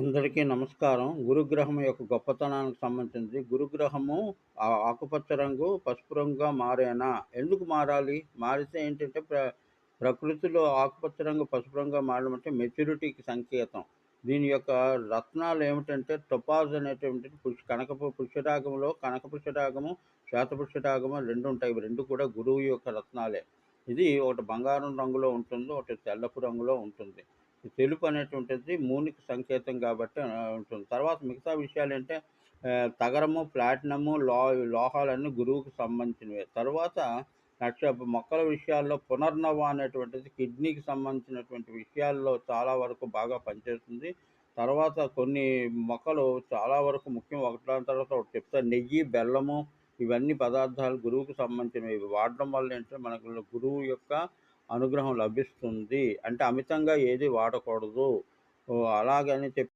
అందరికీ నమస్కారం. గురుగ్రహం యొక్క గొప్పతనానికి సంబంధించింది. గురుగ్రహము ఆకుపచ్చ రంగు, పసుపు రంగుగా మారేనా? ఎందుకు మారాలి? మారితే ఏంటంటే ప్ర ప్రకృతిలో ఆకుపచ్చ రంగు, పసుపు రంగుగా మారడం అంటే మెచ్యూరిటీకి సంకేతం. దీని యొక్క రత్నాలు ఏమిటంటే టొపాజ్ అనేటువంటి పుష్ కనకపు పుష్యరాగంలో కనక పుష్యరాగము, శ్వేతపుష్యరాగము రెండు ఉంటాయి. ఇవి 2 కూడా గురువు యొక్క రత్నాలే. ఇది ఒకటి బంగారం రంగులో ఉంటుంది. ఒకటి తెల్లపు రంగులో ఉంటుంది. తెలుపు అనేటువంటిది మూనికి సంకేతం కాబట్టి ఉంటుంది. తర్వాత మిగతా విషయాలు ఏంటంటే తగరము, ప్లాటినము, లో లోహాలన్నీ గురువుకి సంబంధించినవి తర్వాత నక్ష మొక్కల విషయాల్లో పునర్నవ అనేటువంటిది కిడ్నీకి సంబంధించినటువంటి విషయాల్లో చాలా వరకు బాగా పనిచేస్తుంది. తర్వాత కొన్ని మొక్కలు చాలా వరకు ముఖ్యం. ఒకటి తర్వాత ఒకటి చెప్తాను. నెయ్యి, బెల్లము ఇవన్నీ పదార్థాలు గురువుకి సంబంధించినవి. ఇవి వాడడం వల్ల ఏంటంటే మనకు గురువు యొక్క అనుగ్రహం లభిస్తుంది. అంటే అమితంగా ఏది వాడకూడదు. అలాగని చెప్పి